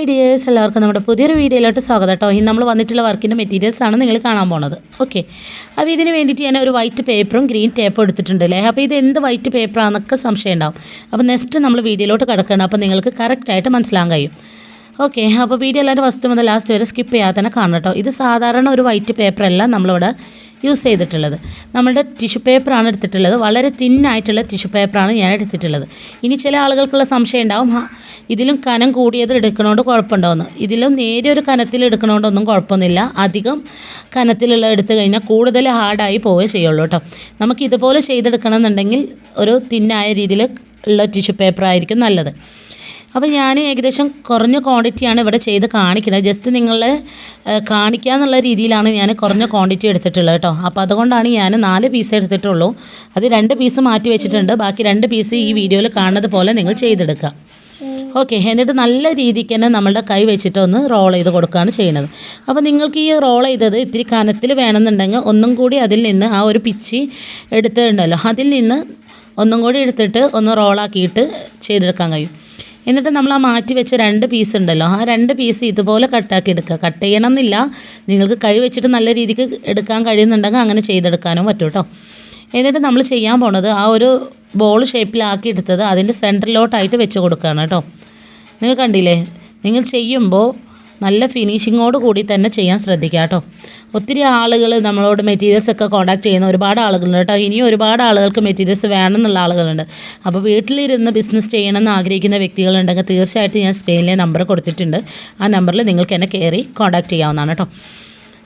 Hi dears എല്ലാവർക്കും നമ്മുടെ പുതിയൊരു വീഡിയോയിലോട്ട് സ്വാഗതം കേട്ടോ. ഇനി നമ്മൾ വന്നിട്ടുള്ള വർക്കിന്റെ മെറ്റീരിയൽസ് ആണ് നിങ്ങൾ കാണാൻ പോണത്. ഓക്കെ അപ്പോൾ ഇതിന് വേണ്ടിയിട്ട് ഞാൻ ഒരു വൈറ്റ് പേപ്പറും ഗ്രീൻ ടേപ്പും എടുത്തിട്ടുണ്ട് അല്ലേ അപ്പോൾ ഇത് എന്ത് വൈറ്റ് പേപ്പറാണെന്നൊക്കെ സംശയം ഉണ്ടാവും. അപ്പോൾ നെക്സ്റ്റ് നമ്മൾ വീഡിയോയിലോട്ട് കിടക്കണം അപ്പോൾ നിങ്ങൾക്ക് കറക്റ്റായിട്ട് മനസ്സിലാകാൻ കഴിയും. ഓക്കെ അപ്പോൾ വീഡിയോ എല്ലാവരും ഫസ്റ്റ് മുതൽ ലാസ്റ്റ് വരെ സ്കിപ്പ് ചെയ്യാതെ തന്നെ കാണണം കേട്ടോ. ഇത് സാധാരണ ഒരു വൈറ്റ് പേപ്പറല്ല നമ്മളിവിടെ യൂസ് ചെയ്തിട്ടുള്ളത്. നമ്മുടെ ടിഷ്യൂ പേപ്പറാണ് എടുത്തിട്ടുള്ളത്. വളരെ തിന്നായിട്ടുള്ള ടിഷ്യൂ പേപ്പറാണ് ഞാൻ എടുത്തിട്ടുള്ളത്. ഇനി ചില ആളുകൾക്കുള്ള സംശയം ഉണ്ടാവും. ഇതിലും കനം കൂടിയത് എടുക്കണോണ്ട് കുഴപ്പമുണ്ടാവുന്നു. ഇതിലും നേരിയൊരു കനത്തിൽ എടുക്കണോണ്ടൊന്നും കുഴപ്പമൊന്നുമില്ല. അധികം കനത്തിലുള്ള എടുത്തു കഴിഞ്ഞാൽ കൂടുതൽ ഹാർഡായി പോവുകയേ ചെയ്യുള്ളൂ കേട്ടോ നമുക്ക് ഇതുപോലെ ചെയ്തെടുക്കണം എന്നുണ്ടെങ്കിൽ ഒരു തിന്നായ രീതിയിൽ ഉള്ള ടിഷ്യൂ പേപ്പറായിരിക്കും നല്ലത്. അപ്പോൾ ഞാൻ ഏകദേശം കുറഞ്ഞ ക്വാണ്ടിറ്റിയാണ് ഇവിടെ ചെയ്ത് കാണിക്കുന്നത്. ജസ്റ്റ് നിങ്ങളെ കാണിക്കുക എന്നുള്ള രീതിയിലാണ് ഞാൻ കുറഞ്ഞ ക്വാണ്ടിറ്റി എടുത്തിട്ടുള്ളത് കേട്ടോ. അപ്പോൾ അതുകൊണ്ടാണ് ഞാൻ നാല് പീസ് എടുത്തിട്ടുള്ളൂ. അത് രണ്ട് പീസ് മാറ്റി വെച്ചിട്ടുണ്ട്. ബാക്കി രണ്ട് പീസ് ഈ വീഡിയോയിൽ കാണുന്നത് പോലെ നിങ്ങൾ ചെയ്തെടുക്കുക ഓക്കെ എന്നിട്ട് നല്ല രീതിക്ക് തന്നെ നമ്മളുടെ കൈ വെച്ചിട്ട് ഒന്ന് റോൾ ചെയ്ത് കൊടുക്കുകയാണ് ചെയ്യുന്നത്. അപ്പോൾ നിങ്ങൾക്ക് ഈ റോൾ ചെയ്തത് ഇത്തിരി കനത്തിൽ വേണമെന്നുണ്ടെങ്കിൽ ഒന്നും കൂടി അതിൽ നിന്ന് ആ ഒരു പിച്ചി എടുത്തിട്ടുണ്ടല്ലോ. അതിൽ നിന്ന് ഒന്നും കൂടി എടുത്തിട്ട് ഒന്ന് റോളാക്കിയിട്ട് ചെയ്തെടുക്കാൻ കഴിയും. എന്നിട്ട് നമ്മൾ ആ മാറ്റി വെച്ച രണ്ട് പീസ് ഉണ്ടല്ലോ. ആ രണ്ട് പീസ് ഇതുപോലെ കട്ടാക്കി എടുക്കുക. കട്ട് ചെയ്യണം എന്നില്ല നിങ്ങൾക്ക് കഴി വെച്ചിട്ട് നല്ല രീതിക്ക് എടുക്കാൻ കഴിയുന്നുണ്ടെങ്കിൽ അങ്ങനെ ചെയ്തെടുക്കാനും പറ്റും കേട്ടോ എന്നിട്ട് നമ്മൾ ചെയ്യാൻ പോണത് ആ ഒരു ബോൾ ഷേപ്പിലാക്കി എടുത്തത് അതിന്റെ സെന്ററിലോട്ടായിട്ട് വെച്ച് കൊടുക്കുകയാണ് കേട്ടോ നിങ്ങൾ കണ്ടില്ലേ? നിങ്ങൾ ചെയ്യുമ്പോൾ നല്ല ഫിനിഷിങ്ങോട് കൂടി തന്നെ ചെയ്യാൻ ശ്രദ്ധിക്കുക കേട്ടോ. ഒത്തിരി ആളുകൾ നമ്മളോട് മെറ്റീരിയൽസ് ഒക്കെ കോൺടാക്ട് ചെയ്യുന്ന ഒരുപാട് ആളുകളുണ്ട് കേട്ടോ. ഇനിയും ഒരുപാട് ആളുകൾക്ക് മെറ്റീരിയൽസ് വേണമെന്നുള്ള ആളുകളുണ്ട്. അപ്പോൾ വീട്ടിലിരുന്ന് ബിസിനസ് ചെയ്യണമെന്ന് ആഗ്രഹിക്കുന്ന വ്യക്തികളുണ്ടെങ്കിൽ തീർച്ചയായിട്ടും ഞാൻ സ്ക്രീനിലെ നമ്പർ കൊടുത്തിട്ടുണ്ട്. ആ നമ്പറിൽ നിങ്ങൾക്ക് എന്നെ കയറി കോൺടാക്ട് ചെയ്യാവുന്നതാണ് കേട്ടോ.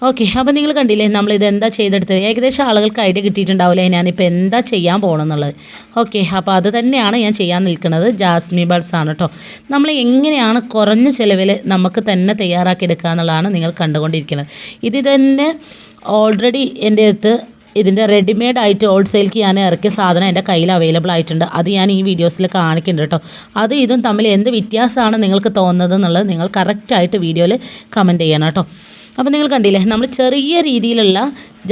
ഓക്കെ അപ്പോൾ നിങ്ങൾ കണ്ടില്ലേ നമ്മൾ ഇത് എന്താ ചെയ്തെടുത്തത്? ഏകദേശം ആളുകൾക്ക് ഐഡിയ കിട്ടിയിട്ടുണ്ടാവില്ലേ ഞാനിപ്പോൾ എന്താ ചെയ്യാൻ പോകണമെന്നുള്ളത് ഓക്കെ അപ്പോൾ അത് തന്നെയാണ് ഞാൻ ചെയ്യാൻ നിൽക്കുന്നത് ജാസ്മി ബൾസ് ആണ് കേട്ടോ നമ്മൾ എങ്ങനെയാണ് കുറഞ്ഞ ചിലവിൽ നമുക്ക് തന്നെ തയ്യാറാക്കി എടുക്കുക എന്നുള്ളതാണ് നിങ്ങൾ കണ്ടുകൊണ്ടിരിക്കുന്നത്. ഇത് തന്നെ ഓൾറെഡി എന്റെ അടുത്ത് ഇതിന്റെ റെഡിമെയ്ഡ് ആയിട്ട് ഹോൾസെയിൽക്ക് ഞാൻ ഇറക്കിയ സാധനം എന്റെ കയ്യിൽ അവൈലബിൾ ആയിട്ടുണ്ട്. അത് ഞാൻ ഈ വീഡിയോസിൽ കാണിക്കുന്നുണ്ട് കേട്ടോ അത് ഇതും തമ്മിൽ എന്ത് വ്യത്യാസമാണ് നിങ്ങൾക്ക് തോന്നുന്നത് എന്നുള്ളത് നിങ്ങൾ കറക്റ്റായിട്ട് വീഡിയോയിൽ കമന്റ് ചെയ്യണം കേട്ടോ അപ്പോൾ നിങ്ങൾ കണ്ടില്ലേ നമ്മൾ ചെറിയ രീതിയിലുള്ള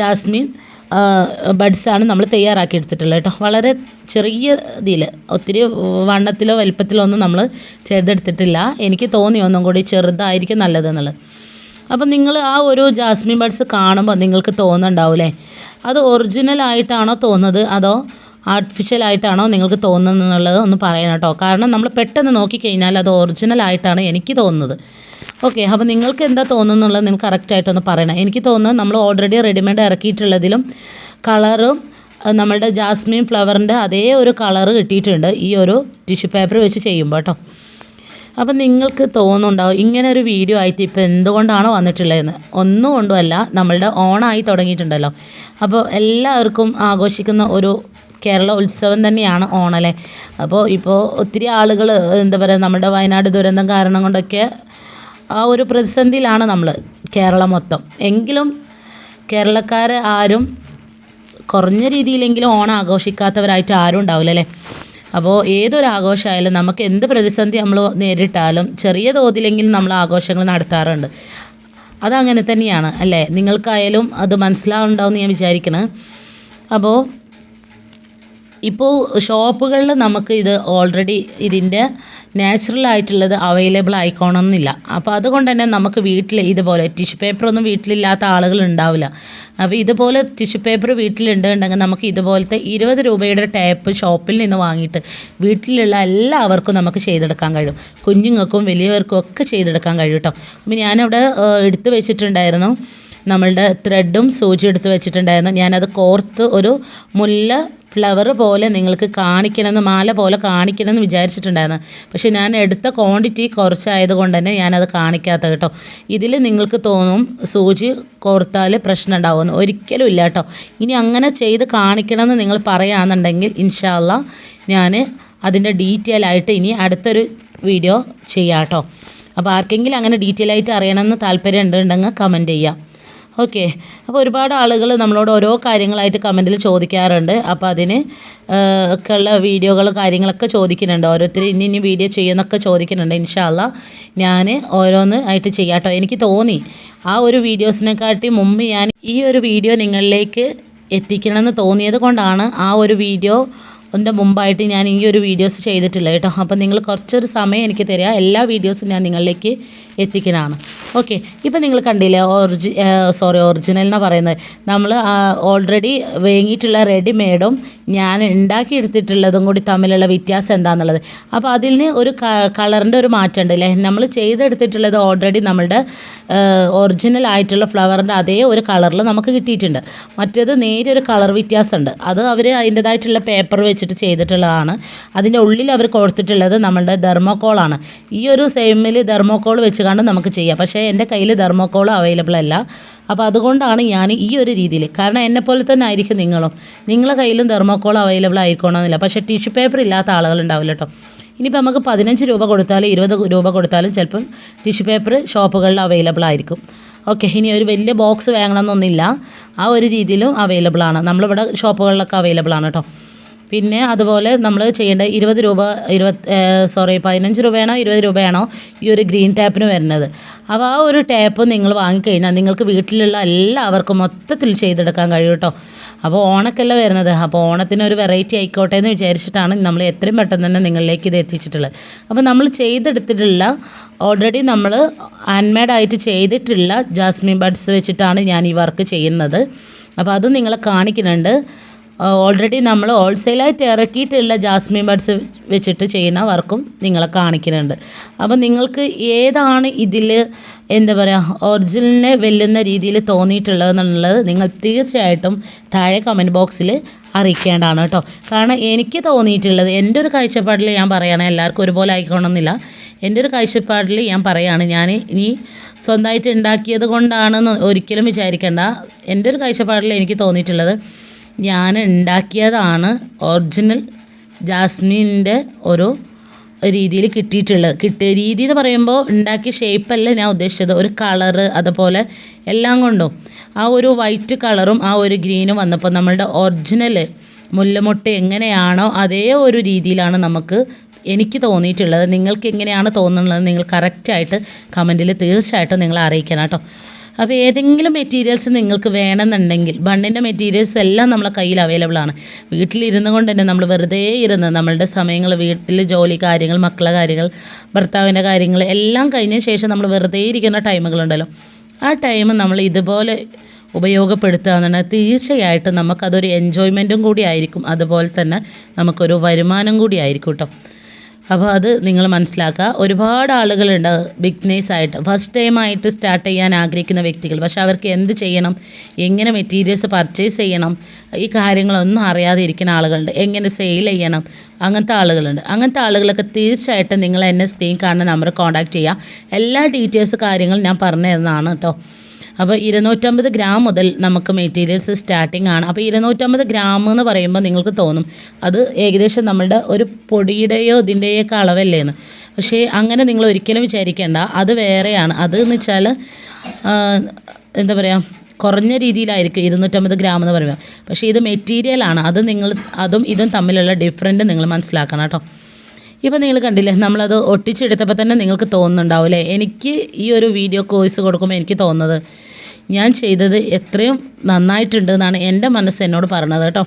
ജാസ്മിൻ ബഡ്സാണ് നമ്മൾ തയ്യാറാക്കി എടുത്തിട്ടുള്ളത് കേട്ടോ. വളരെ ചെറിയ ഇതിൽ ഒത്തിരി വണ്ണത്തിലോ വലിപ്പത്തിലോ ഒന്നും നമ്മൾ ചെയ്തെടുത്തിട്ടില്ല എനിക്ക് തോന്നി ഒന്നും കൂടി ചെറുതായിരിക്കും നല്ലതെന്നുള്ളത്. അപ്പം നിങ്ങൾ ആ ഒരു ജാസ്മിൻ ബഡ്സ് കാണുമ്പോൾ നിങ്ങൾക്ക് തോന്നുന്നുണ്ടാവില്ലേ അത് ഒറിജിനൽ ആയിട്ടാണോ തോന്നുന്നത്? അതോ ആർട്ടിഫിഷ്യൽ ആയിട്ടാണോ നിങ്ങൾക്ക് തോന്നുന്നത് എന്നുള്ളത് ഒന്ന് പറയണം കേട്ടോ. കാരണം നമ്മൾ പെട്ടെന്ന് നോക്കിക്കഴിഞ്ഞാൽ അത് ഒറിജിനൽ ആയിട്ടാണ് എനിക്ക് തോന്നുന്നത്. ഓക്കെ അപ്പോൾ നിങ്ങൾക്ക് എന്താ തോന്നുന്നുള്ളത് നിങ്ങൾ കറക്റ്റായിട്ടൊന്ന് പറയണം. എനിക്ക് തോന്നുന്നത് നമ്മൾ ഓൾറെഡി റെഡിമെയ്ഡ് ഇറക്കിയിട്ടുള്ളതിലും കളറും നമ്മളുടെ ജാസ്മിൻ ഫ്ലവറിന്റെ അതേ ഒരു കളർ കിട്ടിയിട്ടുണ്ട് ഈ ഒരു ടിഷ്യൂ പേപ്പർ വെച്ച് ചെയ്യുമ്പോൾ കേട്ടോ അപ്പം നിങ്ങൾക്ക് തോന്നുന്നുണ്ടാവും ഇങ്ങനെ ഒരു വീഡിയോ ആയിട്ട് ഇപ്പോൾ എന്തുകൊണ്ടാണ് വന്നിട്ടുള്ളതെന്ന്. ഒന്നും കൊണ്ടുമല്ല നമ്മളുടെ ഓണായി തുടങ്ങിയിട്ടുണ്ടല്ലോ. അപ്പോൾ എല്ലാവർക്കും ആഘോഷിക്കുന്ന ഒരു കേരള ഉത്സവം തന്നെയാണ് ഓണല്ലേ അപ്പോൾ ഇപ്പോൾ ഒത്തിരി ആളുകൾ എന്താ പറയുക നമ്മുടെ വയനാട് ദുരന്തം കാരണം കൊണ്ടൊക്കെ ആ ഒരു പ്രതിസന്ധിയിലാണ് നമ്മൾ കേരളം മൊത്തം. എങ്കിലും കേരളക്കാർ ആരും കുറഞ്ഞ രീതിയിലെങ്കിലും ഓണം ആഘോഷിക്കാത്തവരായിട്ട് ആരും ഉണ്ടാവില്ല അല്ലേ? അപ്പോൾ ഏതൊരു ആഘോഷമായാലും നമുക്ക് എന്ത് പ്രതിസന്ധി നമ്മൾ നേരിട്ടാലും ചെറിയ തോതിലെങ്കിലും നമ്മൾ ആഘോഷങ്ങൾ നടത്താറുണ്ട്. അതങ്ങനെ തന്നെയാണ് അല്ലേ? നിങ്ങൾക്കായാലും അത് മനസ്സിലാവുണ്ടാവും ഞാൻ വിചാരിക്കുന്നത് അപ്പോൾ ഇപ്പോൾ ഷോപ്പുകളിൽ നമുക്ക് ഇത് ഓൾറെഡി ഇതിന്റെ നാച്ചുറൽ ആയിട്ടുള്ളത് അവൈലബിൾ ആയിക്കോണമെന്നില്ല അപ്പോൾ അതുകൊണ്ട് തന്നെ നമുക്ക് വീട്ടിൽ ഇതുപോലെ ടിഷ്യൂ പേപ്പർ ഒന്നും വീട്ടിലില്ലാത്ത ആളുകൾ ഉണ്ടാവില്ല. അപ്പോൾ ഇതുപോലെ ടിഷ്യൂ പേപ്പർ വീട്ടിലുണ്ടെങ്കിൽ നമുക്ക് ഇതുപോലത്തെ ഇരുപത് രൂപയുടെ ടേപ്പ് ഷോപ്പിൽ നിന്ന് വാങ്ങിയിട്ട് വീട്ടിലുള്ള എല്ലാവർക്കും നമുക്ക് ചെയ്തെടുക്കാൻ കഴിയും. കുഞ്ഞുങ്ങൾക്കും വലിയവർക്കും ഒക്കെ ചെയ്തെടുക്കാൻ കഴിയും കേട്ടോ അപ്പോൾ ഞാനിവിടെ എടുത്ത് വെച്ചിട്ടുണ്ടായിരുന്നു. നമ്മളുടെ ത്രെഡും സൂചി എടുത്ത് വെച്ചിട്ടുണ്ടായിരുന്നു. ഞാനത് കോർത്ത് ഒരു മുല്ല ഫ്ലവർ പോലെ നിങ്ങൾക്ക് കാണിക്കണമെന്ന് മാല പോലെ കാണിക്കണമെന്ന് വിചാരിച്ചിട്ടുണ്ടായിരുന്നു. പക്ഷേ ഞാൻ എടുത്ത ക്വാണ്ടിറ്റി കുറച്ചായത് കൊണ്ട് തന്നെ ഞാനത് കാണിക്കാത്ത കേട്ടോ. ഇതിൽ നിങ്ങൾക്ക് തോന്നും സൂചി കോർത്താൽ പ്രശ്നം ഉണ്ടാവുമെന്ന് ഒരിക്കലും ഇല്ല കേട്ടോ. ഇനി അങ്ങനെ ചെയ്ത് കാണിക്കണമെന്ന് നിങ്ങൾ പറയുകയാണെന്നുണ്ടെങ്കിൽ ഇൻഷാല്ല ഞാൻ അതിന്റെ ഡീറ്റെയിൽ ആയിട്ട് ഇനി അടുത്തൊരു വീഡിയോ ചെയ്യാം കേട്ടോ. അപ്പോൾ ആർക്കെങ്കിലും അങ്ങനെ ഡീറ്റെയിൽ ആയിട്ട് അറിയണമെന്ന് താല്പര്യം ഉണ്ടെങ്കിൽ കമന്റ് ചെയ്യാം. ഓക്കെ അപ്പോൾ ഒരുപാട് ആളുകൾ നമ്മളോട് ഓരോ കാര്യങ്ങളായിട്ട് കമന്റിൽ ചോദിക്കാറുണ്ട്. അപ്പോൾ അതിന് ഒക്കെ ഉള്ള വീഡിയോകൾ കാര്യങ്ങളൊക്കെ ചോദിക്കുന്നുണ്ട്. ഓരോരുത്തർ ഇനി ഇനി വീഡിയോ ചെയ്യുന്നൊക്കെ ചോദിക്കുന്നുണ്ട്. ഇൻഷാല്ല ഞാൻ ഓരോന്ന് ആയിട്ട് ചെയ്യാട്ടോ എനിക്ക് തോന്നി ആ ഒരു വീഡിയോസിനെക്കാട്ടി മുമ്പ് ഞാൻ ഈ ഒരു വീഡിയോ നിങ്ങളിലേക്ക് എത്തിക്കണമെന്ന് തോന്നിയത് കൊണ്ടാണ് ആ ഒരു വീഡിയോ എന്റെ മുമ്പായിട്ട് ഞാൻ ഈ ഒരു വീഡിയോസ് ചെയ്തിട്ടില്ല കേട്ടോ. അപ്പോൾ നിങ്ങൾ കുറച്ചൊരു സമയം എനിക്ക് തരിക. എല്ലാ വീഡിയോസും ഞാൻ നിങ്ങളിലേക്ക് എത്തിക്കുന്നതാണ് ഓക്കെ ഇപ്പം നിങ്ങൾ കണ്ടില്ലേ ഒറിജി സോറി ഒറിജിനൽ എന്നാണ് പറയുന്നത്. നമ്മൾ ഓൾറെഡി വേങ്ങിയിട്ടുള്ള റെഡിമെയ്ഡും ഞാൻ ഉണ്ടാക്കി എടുത്തിട്ടുള്ളതും കൂടി തമ്മിലുള്ള വ്യത്യാസം എന്താണെന്നുള്ളത് അപ്പോൾ അതിന് ഒരു കളറിന്റെ ഒരു മാറ്റം ഉണ്ട് അല്ലേ നമ്മൾ ചെയ്തെടുത്തിട്ടുള്ളത് ഓൾറെഡി നമ്മളുടെ ഒറിജിനൽ ആയിട്ടുള്ള ഫ്ലവറിന്റെ അതേ ഒരു കളറിൽ നമുക്ക് കിട്ടിയിട്ടുണ്ട്. മറ്റേത് നേരിയൊരു കളർ വ്യത്യാസമുണ്ട്. അത് അവർ അതിന്റെതായിട്ടുള്ള പേപ്പർ വെച്ചിട്ട് ചെയ്തിട്ടുള്ളതാണ്. അതിന്റെ ഉള്ളിൽ അവർ കൊടുത്തിട്ടുള്ളത് നമ്മളുടെ തെർമോക്കോളാണ് ഈ ഒരു സെയിമിൽ തെർമോക്കോൾ വെച്ച് കണ്ട് നമുക്ക് ചെയ്യാം. പക്ഷേ എന്റെ കയ്യിൽ തെർമോക്കോൾ അവൈലബിൾ അല്ല. അപ്പോൾ അതുകൊണ്ടാണ് ഞാൻ ഈ ഒരു രീതിയിൽ. കാരണം എന്നെപ്പോലെ തന്നെ ആയിരിക്കും നിങ്ങളും. നിങ്ങളെ കയ്യിലും തെർമോക്കോൾ അവൈലബിൾ ആയിക്കോണമെന്നില്ല പക്ഷേ ടിഷ്യൂ പേപ്പർ ഇല്ലാത്ത ആളുകളുണ്ടാവില്ല കേട്ടോ. ഇനിയിപ്പോൾ നമുക്ക് പതിനഞ്ച് രൂപ കൊടുത്താലും ഇരുപത് രൂപ കൊടുത്താലും ചിലപ്പം ടിഷ്യൂ പേപ്പർ ഷോപ്പുകളിൽ അവൈലബിൾ ആയിരിക്കും. ഓക്കെ ഇനി ഒരു വലിയ ബോക്സ് വാങ്ങണമെന്നൊന്നുമില്ല. ആ ഒരു രീതിയിലും അവൈലബിൾ ആണ്. നമ്മളിവിടെ ഷോപ്പുകളിലൊക്കെ അവൈലബിൾ ആണ് കേട്ടോ. പിന്നെ അതുപോലെ നമ്മൾ ചെയ്യേണ്ട ഇരുപത് രൂപ ഇരുപത് സോറി പതിനഞ്ച് രൂപയാണോ ഇരുപത് രൂപയാണോ ഈ ഒരു ഗ്രീൻ ടാപ്പിന് വരുന്നത്. അപ്പോൾ ആ ഒരു ടാപ്പ് നിങ്ങൾ വാങ്ങിക്കഴിഞ്ഞാൽ നിങ്ങൾക്ക് വീട്ടിലുള്ള എല്ലാവർക്കും മൊത്തത്തിൽ ചെയ്തെടുക്കാൻ കഴിയും കേട്ടോ അപ്പോൾ ഓണക്കല്ല വരുന്നത്? അപ്പോൾ ഓണത്തിന് ഒരു വെറൈറ്റി ആയിക്കോട്ടെ എന്ന് വിചാരിച്ചിട്ടാണ് നമ്മൾ എത്രയും പെട്ടെന്ന് തന്നെ നിങ്ങളിലേക്ക് ഇത് എത്തിച്ചിട്ടുള്ളത്. അപ്പോൾ നമ്മൾ ചെയ്തെടുത്തിട്ടുള്ള ഓൾറെഡി നമ്മൾ ഹാൻഡ്മെയ്ഡ് ആയിട്ട് ചെയ്തിട്ടുള്ള ജാസ്മിൻ ബഡ്സ് വെച്ചിട്ടാണ് ഞാൻ ഈ വർക്ക് ചെയ്യുന്നത്. അപ്പോൾ അതും നിങ്ങളെ കാണിക്കുന്നുണ്ട്. ഓൾറെഡി നമ്മൾ ഹോൾസെയിലായിട്ട് ഇറക്കിയിട്ടുള്ള ജാസ്മിൻ ബഡ്സ് വെച്ചിട്ട് ചെയ്യുന്ന വർക്കും നിങ്ങളെ കാണിക്കുന്നുണ്ട്. അപ്പോൾ നിങ്ങൾക്ക് ഏതാണ് ഇതിൽ എന്താ പറയുക ഒറിജിനലിനെ വെല്ലുന്ന രീതിയിൽ തോന്നിയിട്ടുള്ളതെന്നുള്ളത് നിങ്ങൾ തീർച്ചയായിട്ടും താഴെ കമന്റ് ബോക്സിൽ അറിയിക്കേണ്ടതാണ് കേട്ടോ. കാരണം എനിക്ക് തോന്നിയിട്ടുള്ളത് എന്റെ ഒരു കാഴ്ചപ്പാടിൽ ഞാൻ പറയുകയാണ് എല്ലാവർക്കും ഒരുപോലെ ആയിക്കോണമെന്നില്ല. എന്റെ ഒരു കാഴ്ചപ്പാടിൽ ഞാൻ പറയുകയാണ് ഞാൻ ഇനി സ്വന്തമായിട്ട് ഉണ്ടാക്കിയത് കൊണ്ടാണെന്ന് ഒരിക്കലും വിചാരിക്കേണ്ട. എന്റെ ഒരു കാഴ്ചപ്പാടിൽ എനിക്ക് തോന്നിയിട്ടുള്ളത് ഞാൻ ഉണ്ടാക്കിയതാണ് ഒറിജിനൽ ജാസ്മിന്റെ ഒരു രീതിയിൽ കിട്ടിയിട്ടുള്ളത്. കിട്ടിയ രീതി എന്ന് പറയുമ്പോൾ ഉണ്ടാക്കിയ ഷേപ്പല്ല ഞാൻ ഉദ്ദേശിച്ചത്. ഒരു കളറ് അതുപോലെ എല്ലാം കൊണ്ടും. ആ ഒരു വൈറ്റ് കളറും ആ ഒരു ഗ്രീനും വന്നപ്പോൾ നമ്മളുടെ ഒറിജിനൽ മുല്ലമുട്ട എങ്ങനെയാണോ അതേ ഒരു രീതിയിലാണ് നമുക്ക് എനിക്ക് തോന്നിയിട്ടുള്ളത്. നിങ്ങൾക്ക് എങ്ങനെയാണ് തോന്നുന്നത്? നിങ്ങൾ കറക്റ്റായിട്ട് കമന്റിൽ തീർച്ചയായിട്ടും നിങ്ങളെ അറിയിക്കണം കേട്ടോ. അപ്പോൾ ഏതെങ്കിലും മെറ്റീരിയൽസ് നിങ്ങൾക്ക് വേണമെന്നുണ്ടെങ്കിൽ ബണ്ണിന്റെ മെറ്റീരിയൽസ് എല്ലാം നമ്മളെ കയ്യിൽ അവൈലബിൾ ആണ്. വീട്ടിലിരുന്ന് കൊണ്ട് തന്നെ നമ്മൾ വെറുതെ ഇരുന്ന് നമ്മളുടെ സമയങ്ങൾ വീട്ടിൽ ജോലി കാര്യങ്ങൾ മക്കളെ കാര്യങ്ങൾ ഭർത്താവിന്റെ കാര്യങ്ങൾ എല്ലാം കഴിഞ്ഞ ശേഷം നമ്മൾ വെറുതെ ഇരിക്കുന്ന ടൈമുകളുണ്ടല്ലോ ആ ടൈം നമ്മൾ ഇതുപോലെ ഉപയോഗപ്പെടുത്തുക എന്നുണ്ടെങ്കിൽ തീർച്ചയായിട്ടും നമുക്കതൊരു എൻജോയ്മെന്റും കൂടി ആയിരിക്കും. അതുപോലെ തന്നെ നമുക്കൊരു വരുമാനം കൂടി ആയിരിക്കും കേട്ടോ. അപ്പോൾ അത് നിങ്ങൾ മനസ്സിലാക്കുക. ഒരുപാട് ആളുകളുണ്ട് ബിഗ്നേഴ്സ് ആയിട്ട് ഫസ്റ്റ് ടൈം ആയിട്ട് സ്റ്റാർട്ട് ചെയ്യാൻ ആഗ്രഹിക്കുന്ന വ്യക്തികൾ. പക്ഷെ അവർക്ക് എന്ത് ചെയ്യണം? എങ്ങനെ മെറ്റീരിയൽസ് പർച്ചേസ് ചെയ്യണം? ഈ കാര്യങ്ങളൊന്നും അറിയാതെ ഇരിക്കുന്ന ആളുകളുണ്ട്. എങ്ങനെ സെയിൽ ചെയ്യണം? അങ്ങനത്തെ ആളുകളുണ്ട്. അങ്ങനത്തെ ആളുകളൊക്കെ തീർച്ചയായിട്ടും നിങ്ങൾ എന്നെ സ്ക്രീൻ കാണുന്ന നമ്പർ കോൺടാക്റ്റ് ചെയ്യുക. എല്ലാ ഡീറ്റെയിൽസ് കാര്യങ്ങളും ഞാൻ പറഞ്ഞു തരുന്നതാണ് കേട്ടോ അപ്പോൾ ഇരുന്നൂറ്റമ്പത് ഗ്രാം മുതൽ നമുക്ക് മെറ്റീരിയൽസ് സ്റ്റാർട്ടിംഗ് ആണ്. അപ്പോൾ ഇരുന്നൂറ്റമ്പത് ഗ്രാം എന്ന് പറയുമ്പോൾ നിങ്ങൾക്ക് തോന്നും അത് ഏകദേശം നമ്മളുടെ ഒരു പൊടിയുടെയോ ഇതിന്റെയോ ഒക്കെ അളവല്ലേന്ന് പക്ഷേ അങ്ങനെ നിങ്ങൾ ഒരിക്കലും വിചാരിക്കേണ്ട. അത് വേറെയാണ്. അത് എന്ന് വെച്ചാൽ എന്താ പറയുക കുറഞ്ഞ രീതിയിലായിരിക്കും ഇരുന്നൂറ്റമ്പത് ഗ്രാം എന്ന് പറയുമ്പോൾ പക്ഷേ ഇത് മെറ്റീരിയലാണ് അത് നിങ്ങൾ അതും ഇതും തമ്മിലുള്ള ഡിഫറന്റ് നിങ്ങൾ മനസ്സിലാക്കണം കേട്ടോ. ഇപ്പോൾ നിങ്ങൾ കണ്ടില്ലേ നമ്മളത് ഒട്ടിച്ചെടുത്തപ്പോൾ തന്നെ നിങ്ങൾക്ക് തോന്നുന്നുണ്ടാവും അല്ലേ എനിക്ക് ഈ ഒരു വീഡിയോ കോഴ്സ് കൊടുക്കുമ്പോൾ എനിക്ക് തോന്നുന്നത് ഞാൻ ചെയ്തത് എത്രയും നന്നായിട്ടുണ്ട് എന്നാണ് എന്റെ മനസ്സ് എന്നോട് പറഞ്ഞത് കേട്ടോ.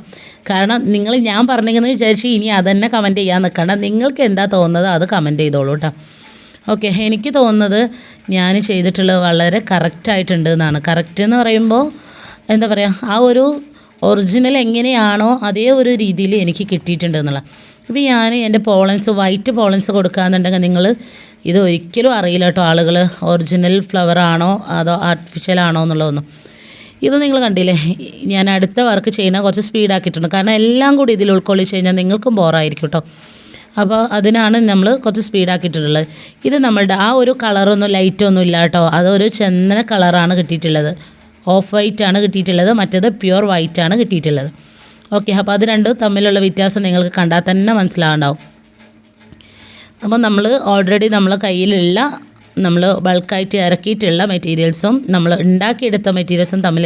കാരണം നിങ്ങൾ ഞാൻ പറഞ്ഞിരിക്കുന്നത് വിചാരിച്ച് ഇനി അതന്നെ കമന്റ് ചെയ്യാൻ നിൽക്കണ്ട. നിങ്ങൾക്ക് എന്താ തോന്നുന്നത് അത് കമന്റ് ചെയ്തോളൂ കേട്ടോ. ഓക്കെ എനിക്ക് തോന്നുന്നത് ഞാൻ ചെയ്തിട്ടുള്ളത് വളരെ കറക്റ്റായിട്ടുണ്ട് എന്നാണ് കറക്റ്റ് എന്ന് പറയുമ്പോൾ എന്താ പറയുക ആ ഒരു ഒറിജിനൽ എങ്ങനെയാണോ അതേ ഒരു രീതിയിൽ എനിക്ക് കിട്ടിയിട്ടുണ്ട് എന്നുള്ള ഇപ്പോൾ ഞാൻ എന്റെ പോളൻസ് വൈറ്റ് പോളൻസ് കൊടുക്കുകയെന്നുണ്ടെങ്കിൽ നിങ്ങൾ ഇത് ഒരിക്കലും അറിയില്ല കേട്ടോ ആളുകൾ ഒറിജിനൽ ഫ്ലവർ ആണോ അതോ ആർട്ടിഫിഷ്യൽ ആണോ എന്നുള്ളതൊന്നും. ഇത് നിങ്ങൾ കണ്ടില്ലേ? ഞാൻ അടുത്ത വർക്ക് ചെയ്യുന്ന കുറച്ച് സ്പീഡാക്കിയിട്ടുണ്ട് കാരണം എല്ലാം കൂടി ഇതിൽ ഉൾക്കൊള്ളിച്ച് കഴിഞ്ഞാൽ നിങ്ങൾക്കും ബോറായിരിക്കും കേട്ടോ. അപ്പോൾ അതിനാണ് നമ്മൾ കുറച്ച് സ്പീഡാക്കിയിട്ടുള്ളത് ഇത് നമ്മളുടെ ആ ഒരു കളറൊന്നും ലൈറ്റൊന്നും ഇല്ല കേട്ടോ. അതൊരു ചന്ദന കളറാണ് കിട്ടിയിട്ടുള്ളത്. ഓഫ് വൈറ്റ് ആണ് കിട്ടിയിട്ടുള്ളത്. മറ്റേത് പ്യുവർ വൈറ്റ് ആണ് കിട്ടിയിട്ടുള്ളത്. ഓക്കെ അപ്പോൾ അത് രണ്ടും തമ്മിലുള്ള വ്യത്യാസം നിങ്ങൾക്ക് കണ്ടാൽ തന്നെ മനസ്സിലാവുണ്ടാവും. അപ്പോൾ നമ്മൾ ഓൾറെഡി നമ്മൾ കയ്യിലുള്ള നമ്മൾ ബൾക്കായിട്ട് ഇറക്കിയിട്ടുള്ള മെറ്റീരിയൽസും നമ്മൾ ഉണ്ടാക്കിയെടുത്ത മെറ്റീരിയൽസും തമ്മിൽ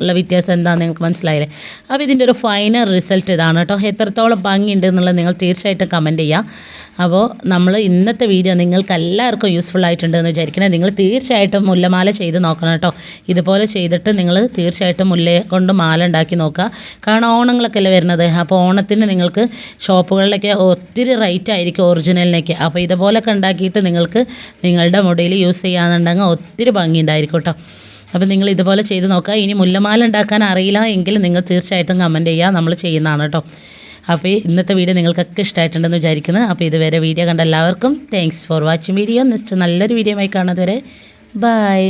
ഉള്ള വ്യത്യാസം എന്താണെന്ന് നിങ്ങൾക്ക് മനസ്സിലായില്ലേ? അപ്പോൾ ഇതിന്റെ ഒരു ഫൈനൽ റിസൾട്ട് ഇതാണ് കേട്ടോ. എത്രത്തോളം ഭംഗിയുണ്ട് എന്നുള്ളത് നിങ്ങൾ തീർച്ചയായിട്ടും കമന്റ് ചെയ്യുക അപ്പോൾ നമ്മൾ ഇന്നത്തെ വീഡിയോ നിങ്ങൾക്ക് എല്ലാവർക്കും യൂസ്ഫുൾ ആയിട്ടുണ്ട് എന്ന് വിചാരിക്കുന്നത് നിങ്ങൾ തീർച്ചയായിട്ടും മുല്ലമാല ചെയ്ത് നോക്കണം കേട്ടോ. ഇതുപോലെ ചെയ്തിട്ട് നിങ്ങൾ തീർച്ചയായിട്ടും മുല്ലയെ കൊണ്ട് മാല ഉണ്ടാക്കി നോക്കുക. കാരണം ഓണങ്ങളൊക്കെ അല്ലേ വരുന്നത്? അപ്പോൾ ഓണത്തിന് നിങ്ങൾക്ക് ഷോപ്പുകളിലൊക്കെ ഒത്തിരി റേറ്റ് ആയിരിക്കും ഒറിജിനലിനൊക്കെ അപ്പോൾ ഇതുപോലൊക്കെ ഉണ്ടാക്കിയിട്ട് നിങ്ങൾക്ക് നിങ്ങളുടെ മുടിയിൽ യൂസ് ചെയ്യാന്നുണ്ടെങ്കിൽ ഒത്തിരി ഭംഗി ഉണ്ടായിരിക്കും കേട്ടോ. അപ്പോൾ നിങ്ങൾ ഇതുപോലെ ചെയ്ത് നോക്കുക. ഇനി മുല്ലമാല ഉണ്ടാക്കാൻ അറിയില്ല എങ്കിൽ നിങ്ങൾ തീർച്ചയായിട്ടും കമന്റ് ചെയ്യുക. നമ്മൾ ചെയ്യുന്നതാണ് കേട്ടോ. അപ്പോൾ ഇന്നത്തെ വീഡിയോ നിങ്ങൾക്കൊക്കെ ഇഷ്ടമായിട്ടുണ്ടെന്ന് വിചാരിക്കുന്നു. അപ്പോൾ ഇതുവരെ വീഡിയോ കണ്ട എല്ലാവർക്കും thanks for watching video next നല്ലൊരു വീഡിയോ ആയി കാണുന്നതുവരെ ബൈ